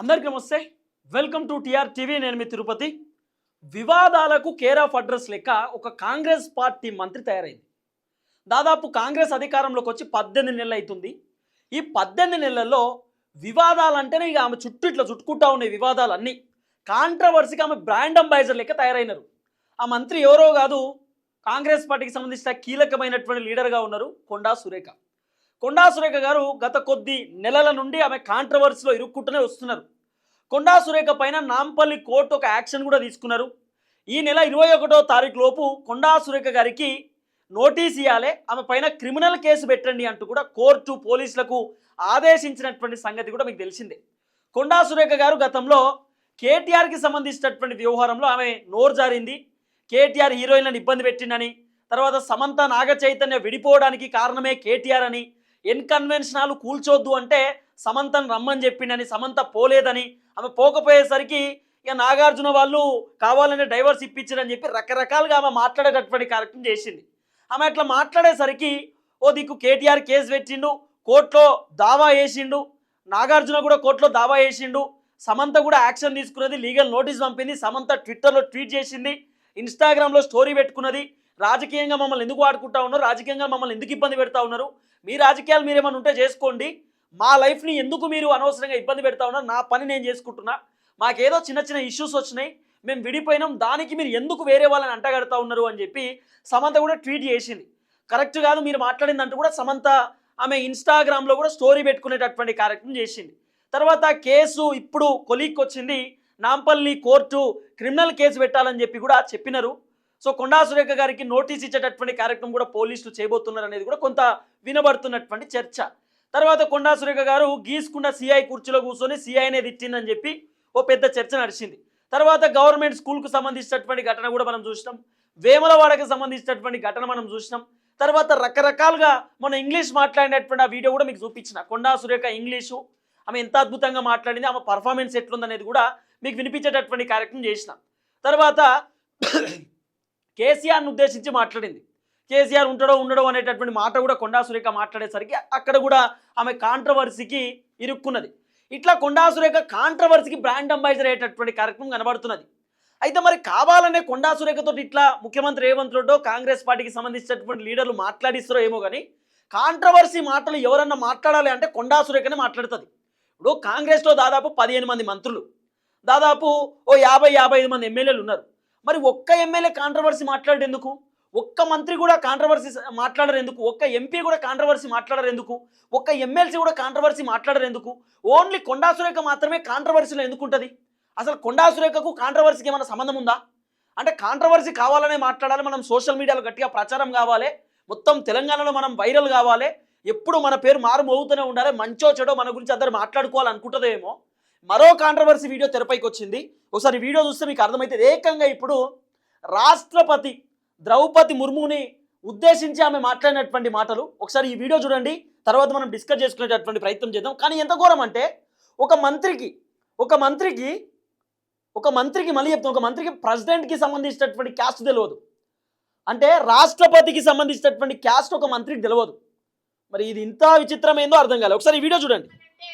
అందరికీ నమస్తే. Welcome to TR TV నేను మీ తిరుపతి. వివాదాలకు కేర్ ఆఫ్ అడ్రస్ లెక్క ఒక కాంగ్రెస్ పార్టీ మంత్రి తయారైంది. దాదాపు కాంగ్రెస్ అధికారంలోకి వచ్చి పద్దెనిమిది నెలలు అవుతుంది ఈ పద్దెనిమిది నెలల్లో వివాదాలంటేనే ఇక ఆమె చుట్టూ ఇట్లా చుట్టుకుంటా ఉన్నాయి వివాదాలన్నీ. కాంట్రవర్సీకి ఆమె బ్రాండ్ అంబాసిడర్ లెక్క తయారైనారు. ఆ మంత్రి ఎవరో కాదు కాంగ్రెస్ పార్టీకి సంబంధించిన కీలకమైనటువంటి లీడర్గా ఉన్నారు కొండా సురేఖ. కొండా సురేఖ గారు గత కొద్ది నెలల నుండి ఆమె కాంట్రవర్సీలో ఇరుక్కుంటూనే వస్తున్నారు. కొండా సురేఖ పైన నాంపల్లి కోర్టు ఒక యాక్షన్ కూడా తీసుకున్నారు. ఈ నెల ఇరవై ఒకటో తారీఖు లోపు కొండా సురేఖ గారికి నోటీస్ ఇవ్వాలి ఆమె పైన క్రిమినల్ కేసు పెట్టండి అంటూ కూడా కోర్టు పోలీసులకు ఆదేశించినటువంటి సంగతి కూడా మీకు తెలిసిందే. కొండా సురేఖ గారు గతంలో కేటీఆర్కి సంబంధించినటువంటి వ్యవహారంలో ఆమె నోరు జారింది. కేటీఆర్ హీరోయిన్లను ఇబ్బంది పెట్టిండని తర్వాత సమంత నాగ చైతన్య విడిపోవడానికి కారణమే కేటీఆర్ అని ఎన్కన్వెన్షనాలు కూల్చొద్దు అంటే సమంతను రమ్మని చెప్పిండని సమంత పోలేదని ఆమె పోకపోయేసరికి ఇక నాగార్జున వాళ్ళు కావాలనే డైవర్స్ ఇప్పించారని చెప్పి రకరకాలుగా ఆమె మాట్లాడేటటువంటి కార్యక్రమం చేసింది. ఆమె అట్లా మాట్లాడేసరికి ఓ దిక్కు కేటీఆర్ కేసు పెట్టిండు కోర్టులో దావా వేసిండు నాగార్జున కూడా కోర్టులో దావా వేసిండు సమంత కూడా యాక్షన్ తీసుకున్నది లీగల్ నోటీస్ పంపింది సమంత ట్విట్టర్లో ట్వీట్ చేసింది ఇన్స్టాగ్రామ్లో స్టోరీ పెట్టుకున్నది రాజకీయంగా మమ్మల్ని ఎందుకు ఆడుకుంటా ఉన్నారు రాజకీయంగా మమ్మల్ని ఎందుకు ఇబ్బంది పెడతా ఉన్నారు మీ రాజకీయాలు మీరు ఉంటే చేసుకోండి. మా లైఫ్ని ఎందుకు మీరు అనవసరంగా ఇబ్బంది పెడతా ఉన్నారు? నా పని నేను చేసుకుంటున్నా. మాకేదో చిన్న చిన్న ఇష్యూస్ వచ్చినాయి. మేము విడిపోయినాం. దానికి మీరు ఎందుకు వేరే వాళ్ళని అంటగడతా ఉన్నారు అని చెప్పి సమంత కూడా ట్వీట్ చేసింది. కరెక్ట్ కాదు మీరు మాట్లాడిందంటూ కూడా సమంత ఆమె ఇన్స్టాగ్రామ్లో కూడా స్టోరీ పెట్టుకునేటటువంటి కార్యక్రమం చేసింది. తర్వాత కేసు ఇప్పుడు కొలీక్ వచ్చింది నాంపల్లి కోర్టు క్రిమినల్ కేసు పెట్టాలని చెప్పి కూడా చెప్పినారు. సో కొండా సురేఖ గారికి నోటీస్ ఇచ్చేటటువంటి కార్యక్రమం కూడా పోలీసులు చేయబోతున్నారు అనేది కూడా కొంత వినబడుతున్నటువంటి చర్చ. తర్వాత కొండా సురేఖ గారు గీసుకున్న సిఐ కుర్చీలో కూర్చొని సిఐనే తిట్టిందని చెప్పి ఓ పెద్ద చర్చ నడిచింది. తర్వాత గవర్నమెంట్ స్కూల్కు సంబంధించినటువంటి ఘటన కూడా మనం చూసినాం. వేములవాడకు సంబంధించినటువంటి ఘటన మనం చూసినాం. తర్వాత రకరకాలుగా మనం ఇంగ్లీష్ మాట్లాడినటువంటి ఆ వీడియో కూడా మీకు చూపించిన. కొండా సురేఖ ఇంగ్లీషు ఆమె ఎంత అద్భుతంగా మాట్లాడింది ఆమె పర్ఫార్మెన్స్ ఎట్లుందనేది కూడా మీకు వినిపించేటటువంటి కార్యక్రమం చేసిన. తర్వాత కేసీఆర్ను ఉద్దేశించి మాట్లాడింది. కేసీఆర్ ఉంటాడో ఉండడో అనేటటువంటి మాట కూడా కొండా సురేఖ మాట్లాడేసరికి అక్కడ కూడా ఆమె కాంట్రవర్సీకి ఇరుక్కున్నది. ఇట్లా కొండా సురేఖ కాంట్రవర్సీకి బ్రాండ్ అంబాసిడర్ అయ్యేటటువంటి కార్యక్రమం కనబడుతున్నది. అయితే మరి కావాలనే కొండా సురేఖతో ఇట్లా ముఖ్యమంత్రి రేవంత్ రెడ్డో కాంగ్రెస్ పార్టీకి సంబంధించినటువంటి లీడర్లు మాట్లాడిస్తారో ఏమో కానీ కాంట్రవర్సీ మాటలు ఎవరన్నా మాట్లాడాలి అంటే కొండా సురేఖనే మాట్లాడుతుంది. ఇప్పుడు కాంగ్రెస్లో దాదాపు పదిహేను మంది మంత్రులు. దాదాపు ఓ యాభై యాభై ఐదు మంది ఎమ్మెల్యేలు ఉన్నారు. మరి ఒక్క ఎమ్మెల్యే కాంట్రవర్సీ మాట్లాడేందుకు ఒక్క మంత్రి కూడా కాంట్రవర్సీ మాట్లాడరేందుకు ఒక్క ఎంపీ కూడా కాంట్రవర్సీ మాట్లాడరేందుకు ఒక్క ఎమ్మెల్సీ కూడా కాంట్రవర్సీ మాట్లాడరేందుకు ఓన్లీ కొండా సురేఖ మాత్రమే కాంట్రవర్సీలో ఎందుకు ఉంటుంది? అసలు కొండా సురేఖకు కాంట్రవర్సీకి ఏమైనా సంబంధం ఉందా? అంటే కాంట్రవర్సీ కావాలనే మాట్లాడాలి మనం సోషల్ మీడియాలో గట్టిగా ప్రచారం కావాలి మొత్తం తెలంగాణలో మనం వైరల్ కావాలి ఎప్పుడు మన పేరు మారుమోగుతూనే ఉండాలి మంచో చెడో మన గురించి అందరు మాట్లాడుకోవాలనుకుంటుందేమో మరో కాంట్రవర్సీ వీడియో తెరపైకి వచ్చింది. ఒకసారి వీడియో చూస్తే మీకు అర్థమైతే ఏకంగా ఇప్పుడు రాష్ట్రపతి ద్రౌపది ముర్ముని ఉద్దేశించి ఆమె మాట్లాడినటువంటి మాటలు. ఒకసారి ఈ వీడియో చూడండి. తర్వాత మనం డిస్కస్ చేసుకునేటటువంటి ప్రయత్నం చేద్దాం. కానీ ఎంత ఘోరం అంటే ఒక మంత్రికి ఒక మంత్రికి ఒక మంత్రికి మళ్ళీ చెప్తాం ఒక మంత్రికి ప్రెసిడెంట్కి సంబంధించినటువంటి క్యాస్ట్ తెలియదు అంటే రాష్ట్రపతికి సంబంధించినటువంటి క్యాస్ట్ ఒక మంత్రికి తెలియదు మరి ఇది ఇంత విచిత్రమైందో అర్థం కాలేదు. ఒకసారి ఈ వీడియో చూడండి అంటే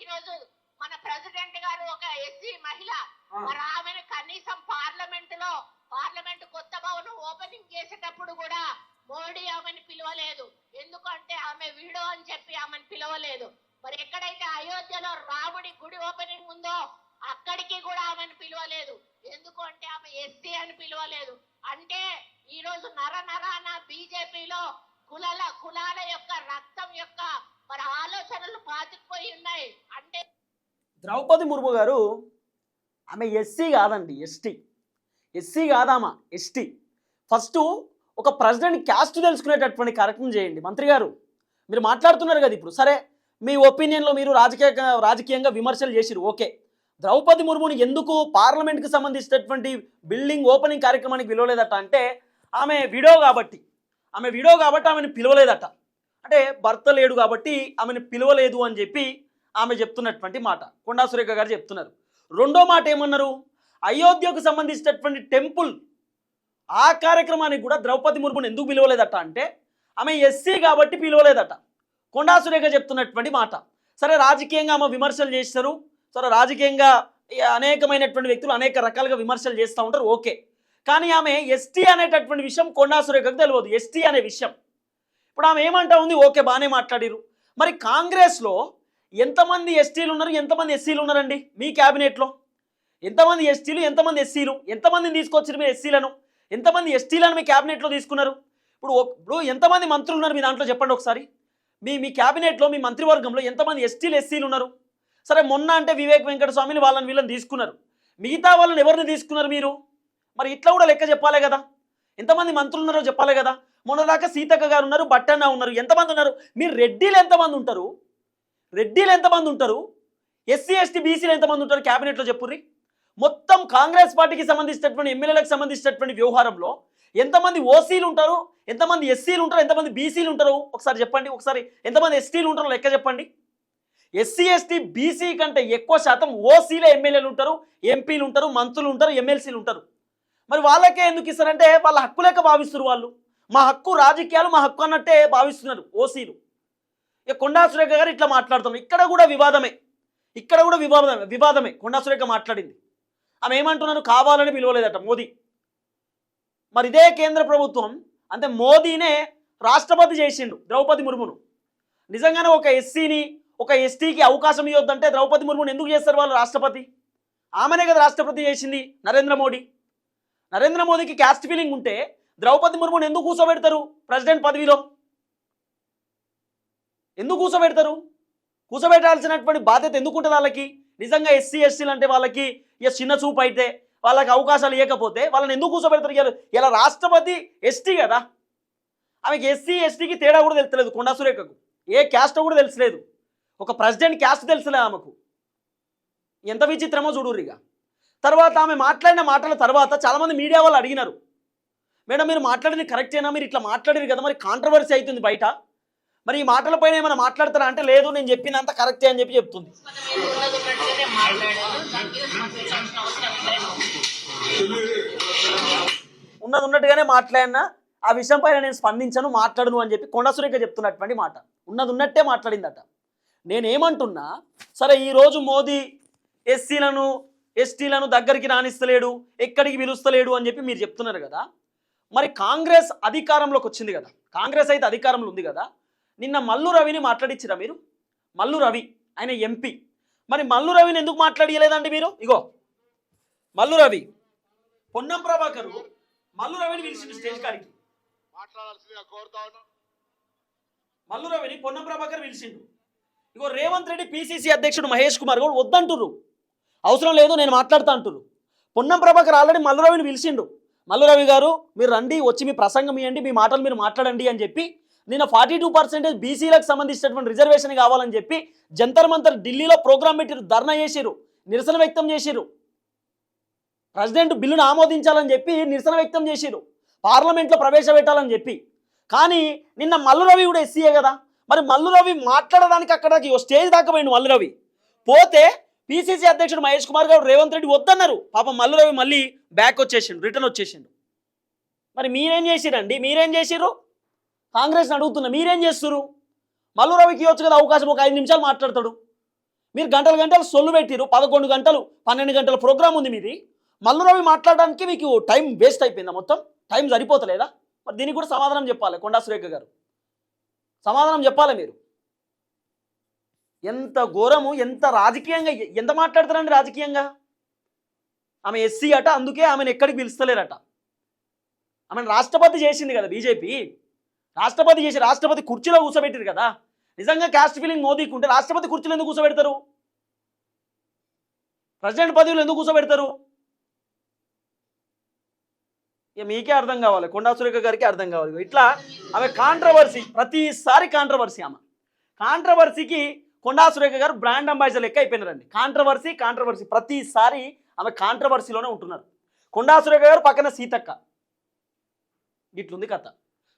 ఈ రోజు మన ప్రెసిడెంట్ గారు ఒక ఎస్సీ మహిళ మరి ఆమెను కనీసం పార్లమెంట్లో పార్లమెంట్ కొత్త భవనం ఓపెనింగ్ చేసేటప్పుడు కూడా మోడీ ఆమెను పిలవలేదు. ఎందుకంటే ఆమె వీడో అని చెప్పి ఆమెను పిలవలేదు. మరి ఎక్కడైతే అయోధ్యలో రాముడి గుడి ఓపెనింగ్ ఉందో అక్కడికి కూడా ఆమెను పిలవలేదు. ఎందుకంటే ఆమె ఎస్సీ అని పిలవలేదు. అంటే ఈ రోజు నర నరాన బీజేపీలో కులాల కులాల యొక్క రక్తం యొక్క మరి ఆలోచనలు పాతుకుపోయి ఉన్నాయి. అంటే ద్రౌపది ముర్ము గారు ఆమె ఎస్సీ కాదండి ఎస్టీ. ఎస్సీ కాదామా? ఎస్టీ. ఫస్ట్ ఒక ప్రెసిడెంట్ క్యాస్ట్ తెలుసుకునేటటువంటి కార్యక్రమం చేయండి. మంత్రి గారు మీరు మాట్లాడుతున్నారు కదా ఇప్పుడు. సరే మీ ఒపీనియన్లో మీరు రాజకీయ రాజకీయంగా విమర్శలు చేసిరు ఓకే. ద్రౌపది ముర్ముని ఎందుకు పార్లమెంట్కి సంబంధించినటువంటి బిల్డింగ్ ఓపెనింగ్ కార్యక్రమానికి పిలవలేదట? అంటే ఆమె విడో కాబట్టి. ఆమె విడో కాబట్టి ఆమెను పిలవలేదట. అంటే భర్త లేడు కాబట్టి ఆమెను పిలవలేదు అని చెప్పి ఆమె చెప్తున్నటువంటి మాట. కొండా సురేఖ గారు చెప్తున్నారు. రెండో మాట ఏమన్నారు? అయోధ్యకు సంబంధించినటువంటి టెంపుల్ ఆ కార్యక్రమానికి కూడా ద్రౌపది ముర్ముని ఎందుకు పిలవలేదట అంటే ఆమె ఎస్సీ కాబట్టి పిలవలేదట. కొండా సురేఖ చెప్తున్నటువంటి మాట. సరే రాజకీయంగా ఆమె విమర్శలు చేస్తారు సరే రాజకీయంగా అనేకమైనటువంటి వ్యక్తులు అనేక రకాలుగా విమర్శలు చేస్తూ ఉంటారు ఓకే. కానీ ఆమె ఎస్టీ అనేటటువంటి విషయం కొండా సురేఖకు తెలియదు ఎస్టీ అనే విషయం. ఇప్పుడు ఆమె ఏమంటా ఉంది? ఓకే బాగానే మాట్లాడిరు మరి కాంగ్రెస్లో ఎంతమంది ఎస్టీలు ఉన్నారు? ఎంతమంది ఎస్సీలు ఉన్నారండి మీ క్యాబినెట్లో? ఎంతమంది ఎస్టీలు ఎంతమంది ఎస్సీలు? ఎంతమందిని తీసుకొచ్చారు మీరు ఎస్సీలను? ఎంతమంది ఎస్టీలను మీ క్యాబినెట్లో తీసుకున్నారు? ఇప్పుడు ఇప్పుడు ఎంతమంది మంత్రులు ఉన్నారు మీ దాంట్లో చెప్పండి ఒకసారి. మీ మీ క్యాబినెట్లో మీ మంత్రివర్గంలో ఎంతమంది ఎస్టీలు ఎస్సీలు ఉన్నారు? సరే మొన్న అంటే వివేక్ వెంకట స్వామిని వాళ్ళని వీళ్ళని తీసుకున్నారు. మిగతా వాళ్ళని ఎవరిని తీసుకున్నారు మీరు? మరి ఇట్లా కూడా లెక్క చెప్పాలి కదా. ఎంతమంది మంత్రులు ఉన్నారో చెప్పాలి కదా. మొన్నదాకా సీతక్క గారు ఉన్నారు బట్టన్న ఉన్నారు ఎంతమంది ఉన్నారు? మీరు రెడ్డిలు ఎంతమంది ఉంటారు? రెడ్డిలు ఎంతమంది ఉంటారు? ఎస్సీ ఎస్టీ బీసీలు ఎంతమంది ఉంటారు? క్యాబినెట్లో చెప్పుర్రి. మొత్తం కాంగ్రెస్ పార్టీకి సంబంధించినటువంటి ఎమ్మెల్యేలకు సంబంధించినటువంటి వ్యవహారంలో ఎంతమంది ఓసీలు ఉంటారు? ఎంతమంది ఎస్సీలు ఉంటారు? ఎంతమంది బీసీలు ఉంటారు? ఒకసారి చెప్పండి. ఒకసారి ఎంతమంది ఎస్టీలు ఉంటారో లెక్క చెప్పండి. ఎస్సీ ఎస్టీ బీసీ కంటే ఎక్కువ శాతం ఓసీలే ఎమ్మెల్యేలు ఉంటారు ఎంపీలు ఉంటారు మంత్రులు ఉంటారు ఎమ్మెల్సీలు ఉంటారు. మరి వాళ్ళకే ఎందుకు ఇస్తారంటే వాళ్ళ హక్కు భావిస్తున్నారు వాళ్ళు. మా హక్కు రాజకీయాలు మా హక్కు అన్నట్టే భావిస్తున్నారు ఓసీలు. ఇక కొండా సురేఖ గారు ఇట్లా మాట్లాడతాం ఇక్కడ కూడా వివాదమే. ఇక్కడ కూడా వివాదమే వివాదమే. కొండా సురేఖ మాట్లాడింది. ఆమె ఏమంటున్నారు? కావాలని పిలవలేదట మోదీ. మరి ఇదే కేంద్ర ప్రభుత్వం అంటే మోదీనే రాష్ట్రపతి చేసిండు ద్రౌపది ముర్మును. నిజంగానే ఒక ఎస్సీని ఒక ఎస్టీకి అవకాశం ఇవ్వద్దంటే ద్రౌపది ముర్మును ఎందుకు చేస్తారు వాళ్ళు రాష్ట్రపతి? ఆమెనే కదా రాష్ట్రపతి చేసింది నరేంద్ర మోడీ. నరేంద్ర మోదీకి క్యాస్ట్ ఫీలింగ్ ఉంటే ద్రౌపది ముర్మును ఎందుకు కూర్చోబెడతారు ప్రెసిడెంట్ పదవిలో? ఎందుకు కూర్చోబెడతారు కూర్చోబెట్టాల్సినటువంటి బాధ్యత ఎందుకుంటుంది వాళ్ళకి? నిజంగా ఎస్సీ ఎస్సీలు అంటే వాళ్ళకి ఇక చిన్న చూపు అయితే వాళ్ళకి అవకాశాలు ఇవ్వకపోతే వాళ్ళని ఎందుకు కూర్చోబెడతారు ఇలా ఇలా రాష్ట్రపతి ఎస్టీ కదా? ఆమెకి ఎస్సీ ఎస్టీకి తేడా కూడా తెలుస్తలేదు కొండా సురేఖకు. ఏ క్యాస్ట్ కూడా తెలుసలేదు ఒక ప్రెసిడెంట్ క్యాస్ట్ తెలుసలేదు ఆమెకు. ఎంత విచిత్రమో చూడుర్రు తర్వాత ఆమె మాట్లాడిన మాటల తర్వాత చాలామంది మీడియా వాళ్ళు అడిగినారు. మేడం మీరు మాట్లాడింది కరెక్టేనా? మీరు ఇట్లా మాట్లాడారు కదా మరి కాంట్రవర్సీ అవుతుంది బయట. మరి ఈ మాటలపైన ఏమైనా మాట్లాడతారా? అంటే లేదు నేను చెప్పినంత కరెక్టే అని చెప్పి చెప్తుంది. ఉన్నది ఉన్నట్టుగానే మాట్లాడినా ఆ విషయం పైన నేను స్పందించను మాట్లాడను అని చెప్పి కొండసురేఖ చెప్తున్నటువంటి మాట. ఉన్నది ఉన్నట్టే మాట్లాడిందట. నేనేమంటున్నా సరే ఈరోజు మోదీ ఎస్సీలను ఎస్టీలను దగ్గరికి రాణిస్తలేడు ఎక్కడికి పిలుస్తలేడు అని చెప్పి మీరు చెప్తున్నారు కదా మరి కాంగ్రెస్ అధికారంలోకి వచ్చింది కదా. కాంగ్రెస్ అయితే అధికారంలో ఉంది కదా నిన్న మల్లు రవిని మాట్లాడించిరా మీరు? మల్లు రవి ఆయన ఎంపీ. మరి మల్లు రవిని ఎందుకు మాట్లాడియలేదండి మీరు? ఇగో మల్లు రవి పొన్నం ప్రభాకర్ మల్లు రవిని పిలిచిండు స్టేజ్ కాడికి. మల్లు రవిని పొన్నం ప్రభాకర్ పిలిచిండు. ఇగో రేవంత్ రెడ్డి పిసిసి అధ్యక్షుడు మహేష్ కుమార్ కూడా వద్దంటుర్రు. అవసరం లేదు నేను మాట్లాడుతా అంటుర్రు. పొన్నం ప్రభాకర్ ఆల్రెడీ మల్లు రవిని పిలిచిండు. మల్లు రవి గారు మీరు రండి వచ్చి మీ ప్రసంగం ఇవ్వండి మీ మాటలు మీరు మాట్లాడండి అని చెప్పి నిన్న ఫార్టీ టూ పర్సెంటేజ్ బీసీలకు సంబంధించినటువంటి రిజర్వేషన్ కావాలని చెప్పి జంతర్ మంతర్ ఢిల్లీలో ప్రోగ్రామ్ పెట్టిరు ధర్నా చేసిరు నిరసన వ్యక్తం చేసిరు. ప్రెసిడెంట్ బిల్లును ఆమోదించాలని చెప్పి నిరసన వ్యక్తం చేసిరు పార్లమెంట్లో ప్రవేశపెట్టాలని చెప్పి. కానీ నిన్న మల్లు రవి కూడా ఎస్సీయే కదా మరి మల్లు రవి మాట్లాడడానికి అక్కడికి ఓ స్టేజ్ దాకా పోయిండు మల్లు రవి. పోతే పిసిసి అధ్యక్షుడు మహేష్ కుమార్ గారు రేవంత్ రెడ్డి వద్దన్నారు. పాపం మల్లు రవి మళ్ళీ బ్యాక్ వచ్చేసిండు రిటర్న్ వచ్చేసిండు. మరి మీరేం చేసిరండి? మీరేం చేసిరు కాంగ్రెస్ని అడుగుతున్నా మీరేం చేస్తారు మల్లు రవికి ఇవ్వచ్చు కదా అవకాశం ఒక ఐదు నిమిషాలు మాట్లాడతాడు. మీరు గంటలు గంటలు సొల్లు పెట్టిరు పదకొండు గంటలు పన్నెండు గంటల ప్రోగ్రామ్ ఉంది మీది. మల్లు రవి మాట్లాడడానికి మీకు టైం వేస్ట్ అయిపోయిందా మొత్తం? టైం సరిపోతలేదా? మరి దీనికి కూడా సమాధానం చెప్పాలి కొండా సురేఖ గారు. సమాధానం చెప్పాలి మీరు. ఎంత ఘోరము ఎంత రాజకీయంగా ఎంత మాట్లాడతారండి రాజకీయంగా? ఆమె ఎస్సీ అట అందుకే ఆమెను ఎక్కడికి పిలుస్తలేరట. ఆమెను రాష్ట్రపతి చేసింది కదా బీజేపీ. రాష్ట్రపతి చేసి రాష్ట్రపతి కుర్చీలో కూర్చోబెట్టారు కదా. నిజంగా క్యాస్ట్ ఫీలింగ్ మోదీకి ఉంటే రాష్ట్రపతి కుర్చీలో ఎందుకు కూర్చోబెడతారు? ప్రెసిడెంట్ పదవులు ఎందుకు కూర్చోబెడతారు? ఇక మీకే అర్థం కావాలి. కొండా సురేఖ గారికి అర్థం కావాలి. ఇట్లా ఆమె కాంట్రవర్సీ ప్రతిసారి కాంట్రవర్సీ ఆమె. కాంట్రవర్సీకి కొండా సురేఖ గారు బ్రాండ్ అంబాసిడర్ లెక్క అయిపోయినారండి. కాంట్రవర్సీ కాంట్రవర్సీ ప్రతిసారి ఆమె కాంట్రవర్సీలోనే ఉంటున్నారు. కొండా సురేఖ గారు పక్కన సీతక్క. ఇట్లుంది కథ.